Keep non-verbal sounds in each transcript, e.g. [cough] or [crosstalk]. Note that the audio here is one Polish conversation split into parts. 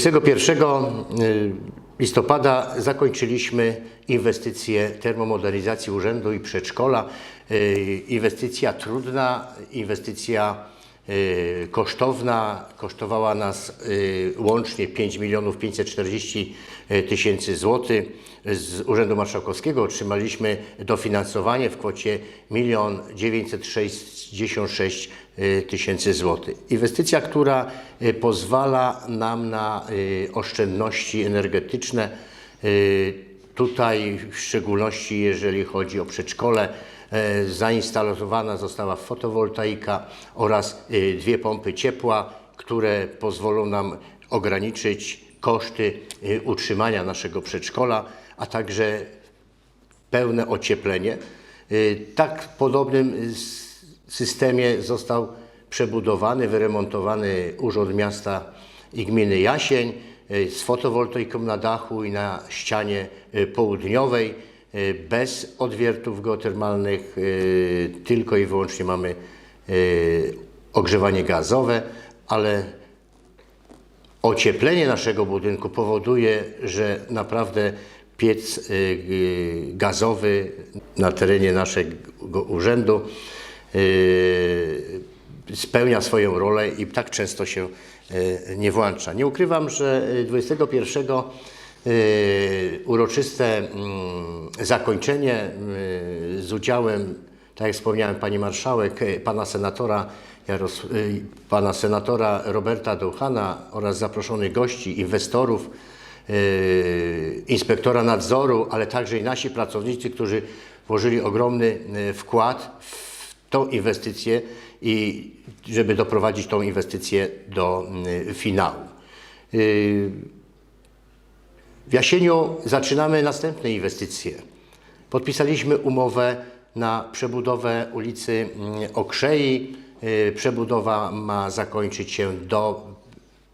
21 y, listopada zakończyliśmy inwestycję termomodernizacji urzędu i przedszkola. Y, Inwestycja trudna, inwestycja kosztowna, kosztowała nas y, łącznie 5 milionów 540 tysięcy złotych. Z Urzędu Marszałkowskiego otrzymaliśmy dofinansowanie w kwocie 1 966 tysięcy złotych. Inwestycja, która y, pozwala nam na y, oszczędności energetyczne. Y, Tutaj w szczególności jeżeli chodzi o przedszkole, zainstalowana została fotowoltaika oraz y, dwie pompy ciepła, które pozwolą nam ograniczyć koszty y, utrzymania naszego przedszkola, a także pełne ocieplenie. Tak w podobnym systemie został przebudowany, wyremontowany Urząd Miasta i Gminy Jasień z fotowoltaiką na dachu i na ścianie południowej, bez odwiertów geotermalnych, y, tylko i wyłącznie mamy y, ogrzewanie gazowe, ale ocieplenie naszego budynku powoduje, że naprawdę piec y, y, gazowy na terenie naszego urzędu y, spełnia swoją rolę i tak często się y, nie włącza. Nie ukrywam, że y, 21 y, uroczyste mm, zakończenie y, z udziałem, tak jak wspomniałem, pani marszałek, y, pana senatora Jaros, y, pana senatora Roberta Dołchana oraz zaproszonych gości, inwestorów, y, inspektora nadzoru, ale także i nasi pracownicy, którzy włożyli ogromny y, wkład w tą inwestycję i żeby doprowadzić tą inwestycję do y, finału. W jesieniu zaczynamy następne inwestycje. Podpisaliśmy umowę na przebudowę ulicy mm, Okrzei. Y, Przebudowa ma zakończyć się do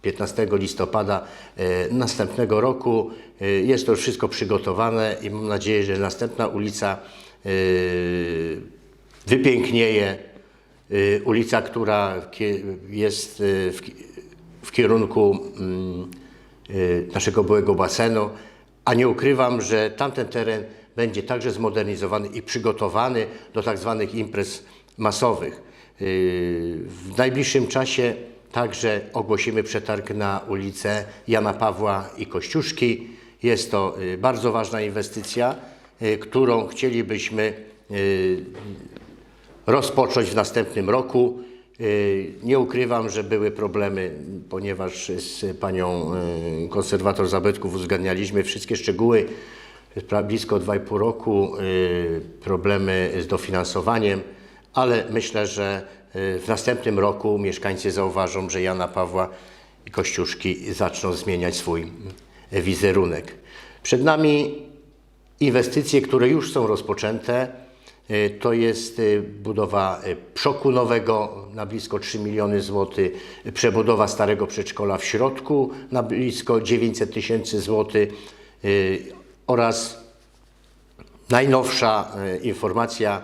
15 listopada y, następnego roku. Y, Jest to wszystko przygotowane i mam nadzieję, że następna ulica wypięknieje. Ulica, która jest w, ki- w kierunku mm, naszego byłego basenu, a nie ukrywam, że tamten teren będzie także zmodernizowany i przygotowany do tak zwanych imprez masowych. Y, W najbliższym czasie także ogłosimy przetarg na ulicę Jana Pawła i Kościuszki. Jest to y, bardzo ważna inwestycja, y, którą chcielibyśmy y, rozpocząć w następnym roku. Y, Nie ukrywam, że były problemy, ponieważ z panią y, konserwator zabytków uzgadnialiśmy wszystkie szczegóły. Blisko 2,5 roku y, problemy z dofinansowaniem, ale myślę, że w następnym roku mieszkańcy zauważą, że Jana Pawła i Kościuszki zaczną zmieniać swój wizerunek. Przed nami Inwestycje, które już są rozpoczęte, to jest y, budowa przoku nowego na blisko 3 miliony złotych, przebudowa starego przedszkola w środku na blisko 900 tysięcy złotych oraz najnowsza informacja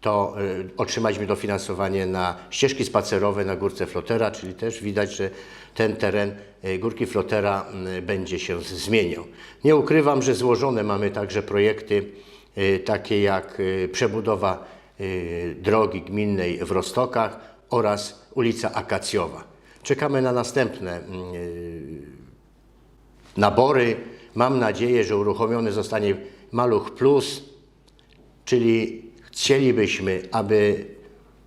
to otrzymaliśmy dofinansowanie na ścieżki spacerowe na Górce Flotera, czyli też widać, że ten teren Górki Flotera będzie się zmieniał. Nie ukrywam, że złożone mamy także projekty takie jak y, przebudowa y, drogi gminnej w Rostokach oraz ulica Akacjowa. Czekamy na następne y, nabory. Mam nadzieję, że uruchomiony zostanie Maluch Plus, czyli chcielibyśmy, aby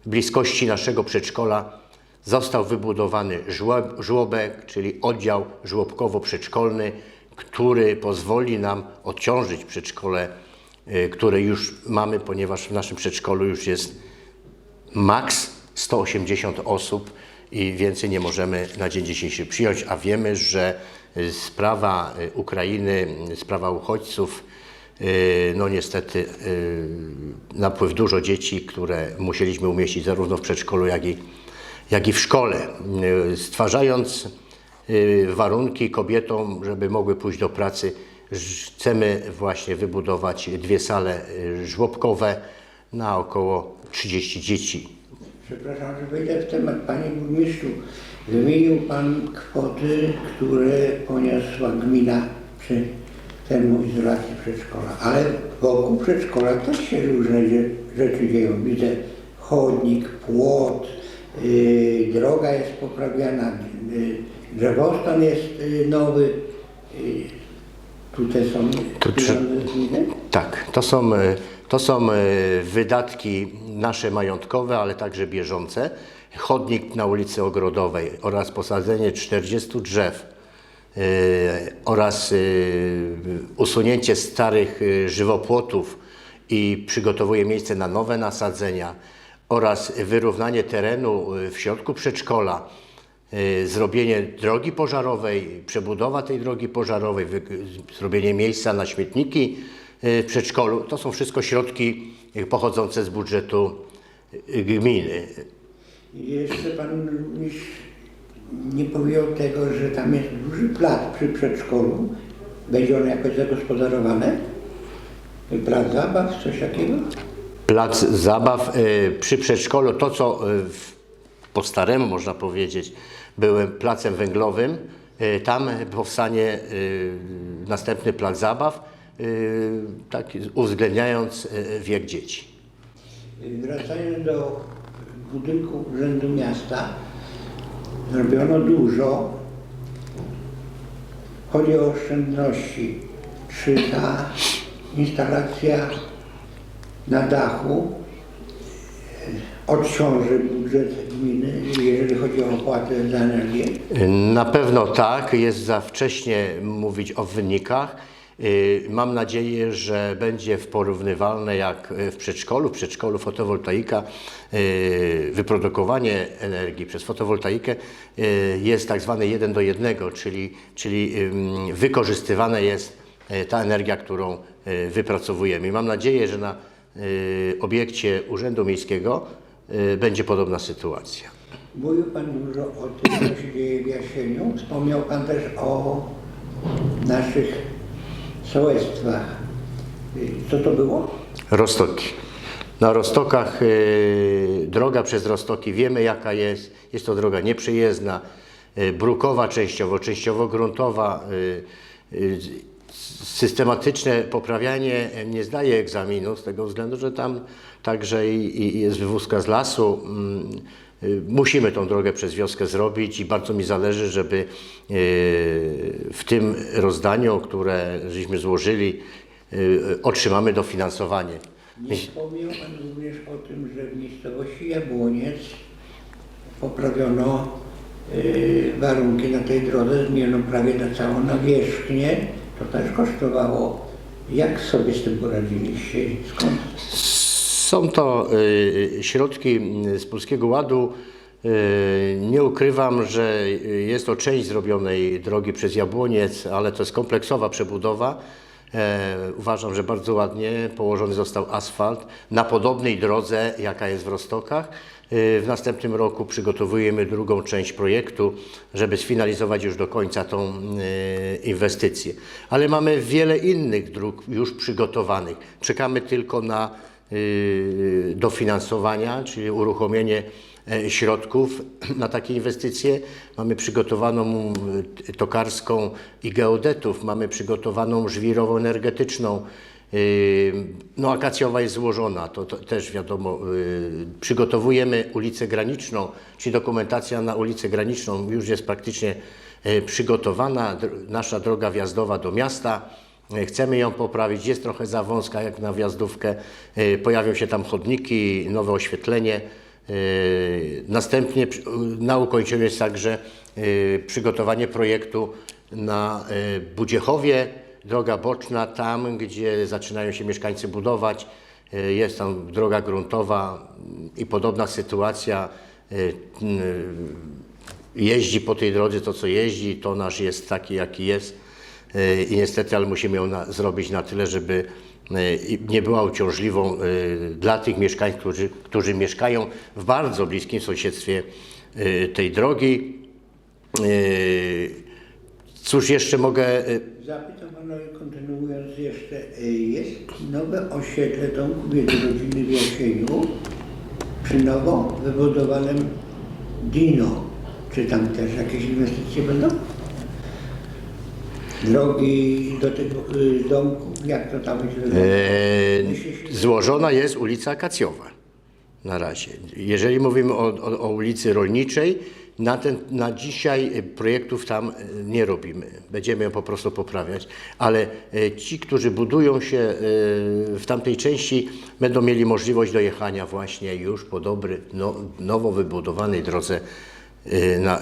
w bliskości naszego przedszkola został wybudowany żłob, żłobek, czyli oddział żłobkowo-przedszkolny, który pozwoli nam odciążyć przedszkole, y, które już mamy, ponieważ w naszym przedszkolu już jest maks 180 osób i więcej nie możemy na dzień dzisiejszy przyjąć, a wiemy, że y, sprawa y, Ukrainy, y, sprawa uchodźców, y, no niestety y, napływ dużo dzieci, które musieliśmy umieścić zarówno w przedszkolu, jak i, jak i w szkole, Y, stwarzając y, warunki kobietom, żeby mogły pójść do pracy. Chcemy właśnie wybudować dwie sale y, żłobkowe na około 30 dzieci. Przepraszam, że wejdę w temat. Panie burmistrzu, wymienił Pan kwoty, które poniosła gmina przy termoizolacji przedszkola. Ale wokół przedszkola też się różne rzeczy dzieją. Widzę chodnik, płot, yy, droga jest poprawiana, yy, drzewostan jest yy, nowy. Yy, tutaj są To czy-? Tak, to są, e, to są e, wydatki nasze majątkowe, ale także bieżące. Chodnik na ulicy Ogrodowej oraz posadzenie 40 drzew e, oraz usunięcie starych żywopłotów i przygotowuje miejsce na nowe nasadzenia oraz wyrównanie terenu w środku przedszkola. Y, zrobienie drogi pożarowej, przebudowa tej drogi pożarowej, zrobienie miejsca na śmietniki y, w przedszkolu. To są wszystko środki pochodzące z budżetu y, gminy. Jeszcze Pan nie powiedział tego, że tam jest duży plac przy przedszkolu. Będzie on jakoś zagospodarowany? Plac zabaw, coś takiego? Plac zabaw przy przedszkolu, to co po staremu można powiedzieć, byłem placem węglowym, y, tam powstanie y, następny plac zabaw, tak, uwzględniając wiek dzieci. Wracając do budynku Urzędu Miasta, zrobiono dużo. Chodzi o oszczędności. Czy ta instalacja na dachu e, odciąży budżet gminy, jeżeli chodzi o opłatę za energię? Na pewno tak, jest za wcześnie mówić o wynikach. Yy, Mam nadzieję, że będzie w porównywalne jak w przedszkolu. W przedszkolu fotowoltaika, yy, wyprodukowanie energii przez fotowoltaikę yy, jest tak zwany 1 do 1, czyli, czyli wykorzystywana jest ta energia, którą wypracowujemy. Mam nadzieję, że na obiekcie Urzędu Miejskiego będzie podobna sytuacja. Mówił Pan dużo o tym, co się dzieje w Jasieniu. Wspomniał Pan też o naszych sołectwach. Y, Co to było? Rostoki. Na Rostokach y, droga przez Rostoki wiemy jaka jest. Jest to droga nieprzyjezdna, y, brukowa częściowo, częściowo gruntowa. Y, y, systematyczne poprawianie nie zdaje egzaminu z tego względu, że tam także i, i jest wywózka z lasu. Mm, y, Musimy tą drogę przez wioskę zrobić i bardzo mi zależy, żeby y, w tym rozdaniu, które żeśmy złożyli, y, otrzymamy dofinansowanie. Nie wspomniał Pan również o tym, że w miejscowości Jabłoniec poprawiono warunki na tej drodze, zmieniono prawie na całą nawierzchnię. To też kosztowało. Jak sobie z tym poradziliście? Skąd? Są to y, środki z Polskiego Ładu. Y, Nie ukrywam, że jest to część zrobionej drogi przez Jabłoniec, ale to jest kompleksowa przebudowa. E, Uważam, że bardzo ładnie położony został asfalt na podobnej drodze, jaka jest w Rostokach. Y, W następnym roku przygotowujemy drugą część projektu, żeby sfinalizować już do końca tą y, inwestycję. Ale mamy wiele innych dróg już przygotowanych. Czekamy tylko na y, dofinansowania, czyli uruchomienie e, środków [clears throat] na takie inwestycje. Mamy przygotowaną tokarską i geodetów, mamy przygotowaną żwirową energetyczną. Y, No, akacjowa jest złożona, to, to też wiadomo. y, Przygotowujemy ulicę graniczną, czyli dokumentacja na ulicę graniczną już jest praktycznie y, przygotowana. Nasza droga wjazdowa do miasta. E, Chcemy ją poprawić, jest trochę za wąska jak na wjazdówkę. Pojawią się tam chodniki, nowe oświetlenie. Następnie na ukończeniu jest także przygotowanie projektu na Budziechowie, droga boczna, tam gdzie zaczynają się mieszkańcy budować. E, Jest tam droga gruntowa i podobna sytuacja. E, n- Jeździ po tej drodze to, co jeździ, to nasz jest taki, jaki jest. E, I niestety, ale musimy ją na, zrobić na tyle, żeby nie była uciążliwą dla tych mieszkańców, którzy, którzy mieszkają w bardzo bliskim sąsiedztwie tej drogi. Cóż jeszcze mogę e, Zapytam Pana, kontynuując jeszcze, y, jest nowe osiedle domków jednorodzinnych w Jasieniu. przy nowo wybudowanym Dino. Czy tam też jakieś inwestycje będą? Drogi do tego y, domku, jak to tam będzie wyglądało? E, złożona jest ulica Akacjowa na razie. Jeżeli mówimy o, o, o ulicy Rolniczej, na, ten, na dzisiaj e, projektów tam e, nie robimy. Będziemy ją po prostu poprawiać, ale e, ci, którzy budują się w tamtej części, będą mieli możliwość dojechania właśnie już po dobry, no, nowo wybudowanej drodze na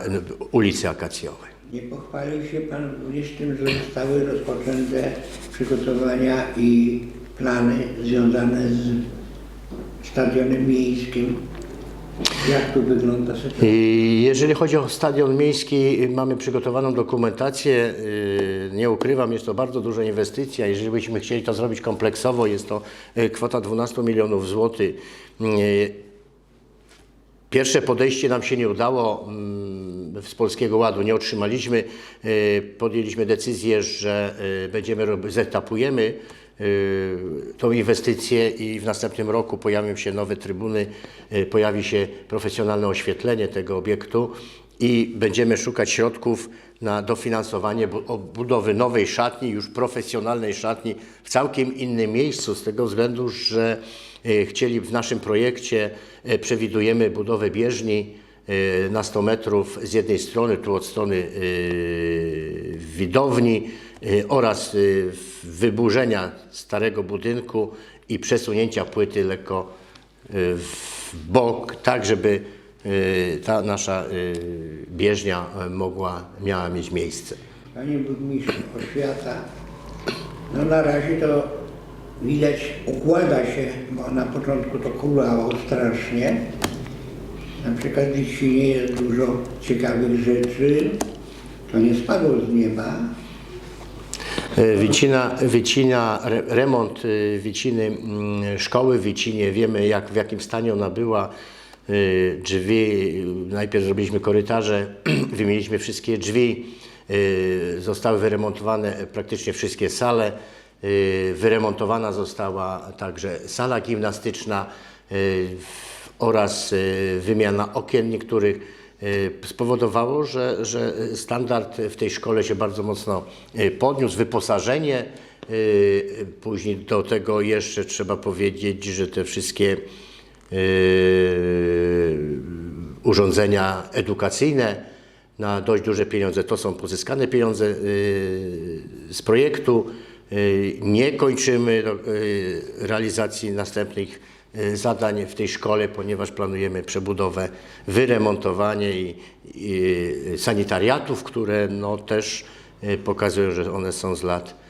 ulicy Akacjowej. Nie pochwalił się Pan również tym, że zostały rozpoczęte przygotowania i plany związane z stadionem miejskim. Jak tu wygląda Jeżeli chodzi o stadion miejski, mamy przygotowaną dokumentację. Yy, Nie ukrywam, jest to bardzo duża inwestycja. Jeżeli byśmy chcieli to zrobić kompleksowo, jest to yy, kwota 12 milionów złotych. Yy, Pierwsze podejście nam się nie udało mm, z Polskiego Ładu, nie otrzymaliśmy. Podjęliśmy decyzję, że będziemy, zetapujemy tą inwestycję i w następnym roku pojawią się nowe trybuny, yy, pojawi się profesjonalne oświetlenie tego obiektu i będziemy szukać środków na dofinansowanie budowy nowej szatni, już profesjonalnej szatni w całkiem innym miejscu, z tego względu, że e, chcieli w naszym projekcie przewidujemy budowę bieżni na 100 metrów z jednej strony, tu od strony widowni oraz e, wyburzenia starego budynku i przesunięcia płyty lekko e, w bok, tak żeby ta nasza bieżnia mogła, miała mieć miejsce. Panie Burmistrzu, oświata, no na razie to widać układa się, bo na początku to kulało strasznie. Na przykład w Liścinie jest dużo ciekawych rzeczy, to nie spadło z nieba. E, Wycina, wycina re, remont e, wyciny mm, szkoły w Wycinie. Wiemy jak, w jakim stanie ona była. E, Drzwi, najpierw zrobiliśmy korytarze, [clears throat] wymieniliśmy wszystkie drzwi. Zostały wyremontowane praktycznie wszystkie sale. Wyremontowana została także sala gimnastyczna oraz wymiana okien niektórych. Y, spowodowało, że, że standard w tej szkole się bardzo mocno y, podniósł, wyposażenie. y, Później do tego jeszcze trzeba powiedzieć, że te wszystkie urządzenia edukacyjne na dość duże pieniądze to są pozyskane pieniądze z projektu. Nie kończymy realizacji następnych zadań w tej szkole, ponieważ planujemy przebudowę, wyremontowanie i, i sanitariatów, które no, też y, pokazują, że one są z lat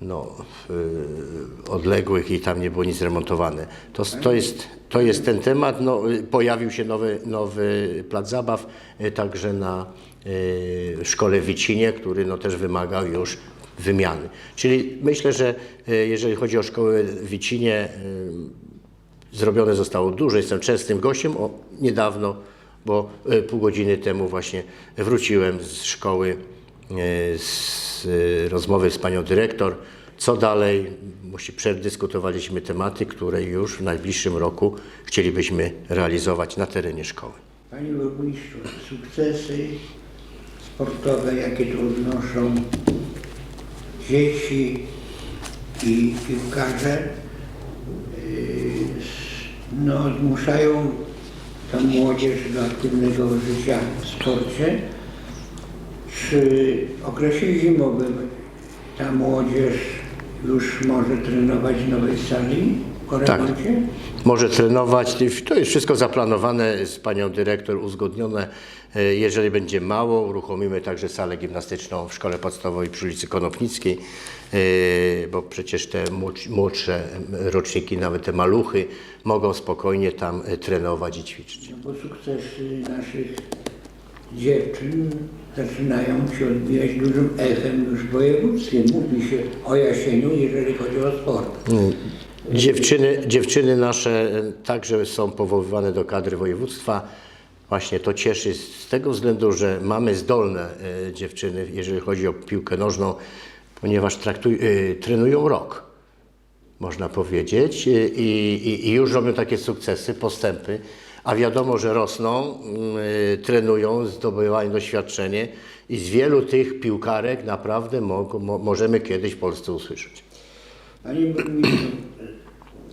no, y, odległych i tam nie było nic remontowane. To, to, jest, to jest ten temat. No, y, pojawił się nowy, nowy plac zabaw y, także na y, szkole w Wicinie, który no, też wymagał już wymiany. Czyli myślę, że y, jeżeli chodzi o szkołę w Wicinie, y, zrobione zostało dużo. Jestem częstym gościem o, niedawno, bo y, pół godziny temu właśnie wróciłem z szkoły y, z y, rozmowy z panią dyrektor. Co dalej? Musi, przedyskutowaliśmy tematy, które już w najbliższym roku chcielibyśmy realizować na terenie szkoły. Panie Burmistrzu, sukcesy sportowe, jakie tu odnoszą dzieci i piłkarze, no, zmuszają tę młodzież do aktywnego życia w sporcie. W okresie zimowym ta młodzież już może trenować w nowej sali po Tak. remoncie? Może trenować. To jest wszystko zaplanowane z panią dyrektor, uzgodnione. E, Jeżeli będzie mało, uruchomimy także salę gimnastyczną w szkole podstawowej przy ulicy Konopnickiej, e, bo przecież te młodsz- młodsze roczniki, nawet te maluchy, mogą spokojnie tam e, trenować i ćwiczyć. No bo sukcesy naszych dziewczyn zaczynają się odbijać dużym echem już w województwie. Mówi się o Jasieniu, jeżeli chodzi o sport. Dziewczyny, dziewczyny nasze także są powoływane do kadry województwa. Właśnie to cieszy z tego względu, że mamy zdolne e, dziewczyny, jeżeli chodzi o piłkę nożną, ponieważ traktuj, e, trenują rok, można powiedzieć, e, i, i, i już robią takie sukcesy, postępy. a wiadomo, że rosną, y, trenują, zdobywają doświadczenie i z wielu tych piłkarek naprawdę mo- mo- możemy kiedyś w Polsce usłyszeć. Panie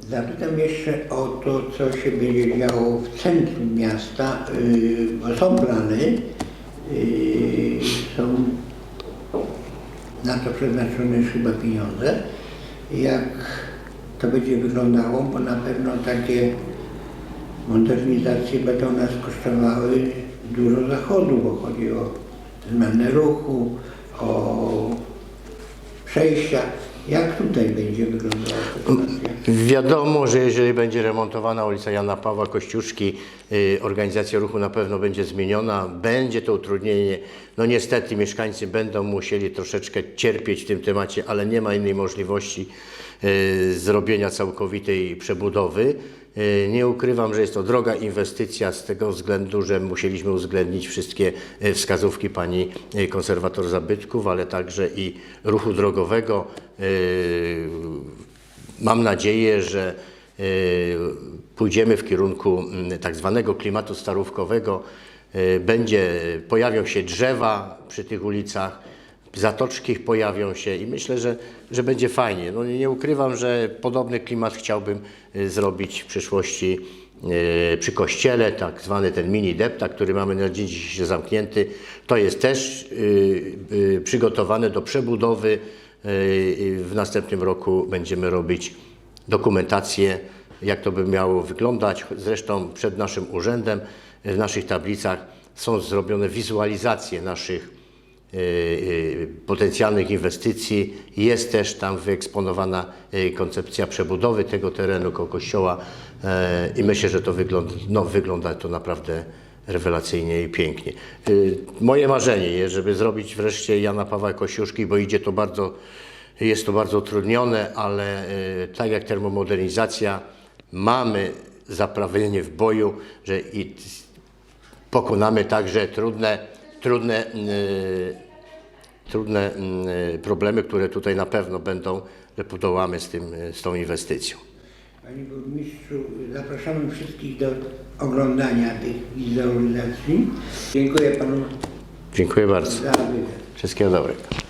zapytam jeszcze o to, co się będzie działo w centrum miasta, yy, bo są plany, yy, są na to przeznaczone chyba pieniądze. Jak to będzie wyglądało, bo na pewno takie modernizacje będą nas kosztowały dużo zachodu, bo chodzi o zmianę ruchu, o przejścia. Jak tutaj będzie wyglądała sytuacja? Wiadomo, że jeżeli będzie remontowana ulica Jana Pawła Kościuszki, y, organizacja ruchu na pewno będzie zmieniona, będzie to utrudnienie. No niestety mieszkańcy będą musieli troszeczkę cierpieć w tym temacie, ale nie ma innej możliwości zrobienia całkowitej przebudowy. Y, Nie ukrywam, że jest to droga inwestycja z tego względu, że musieliśmy uwzględnić wszystkie y, wskazówki pani y, konserwator zabytków, ale także i ruchu drogowego. Y, Mam nadzieję, że y, pójdziemy w kierunku mm, tak zwanego klimatu starówkowego. Y, Będzie, pojawią się drzewa przy tych ulicach, zatoczki pojawią się i myślę, że, że będzie fajnie. No, nie ukrywam, że podobny klimat chciałbym y, zrobić w przyszłości y, przy kościele, tak zwany ten mini deptak, który mamy na dzień dzisiejszy zamknięty. To jest też y, przygotowane do przebudowy. W następnym roku będziemy robić dokumentację, jak to by miało wyglądać. Zresztą przed naszym urzędem, w naszych tablicach są zrobione wizualizacje naszych potencjalnych inwestycji. Jest też tam wyeksponowana y, koncepcja przebudowy tego terenu koło kościoła i myślę, że to wygląda, no, wygląda to naprawdę rewelacyjnie i pięknie. Y, Moje marzenie jest, żeby zrobić wreszcie Jana Pawła Kościuszki, bo idzie to bardzo, jest to bardzo utrudnione, ale y, tak jak termomodernizacja, mamy zaprawienie w boju, że i pokonamy także trudne, trudne, y, trudne y, problemy, które tutaj na pewno będą, że podołamy z, tym, y, z tą inwestycją. Panie burmistrzu, zapraszamy wszystkich do oglądania tych wizualizacji. Dziękuję panu Dziękuję bardzo. Wszystkiego dobrego.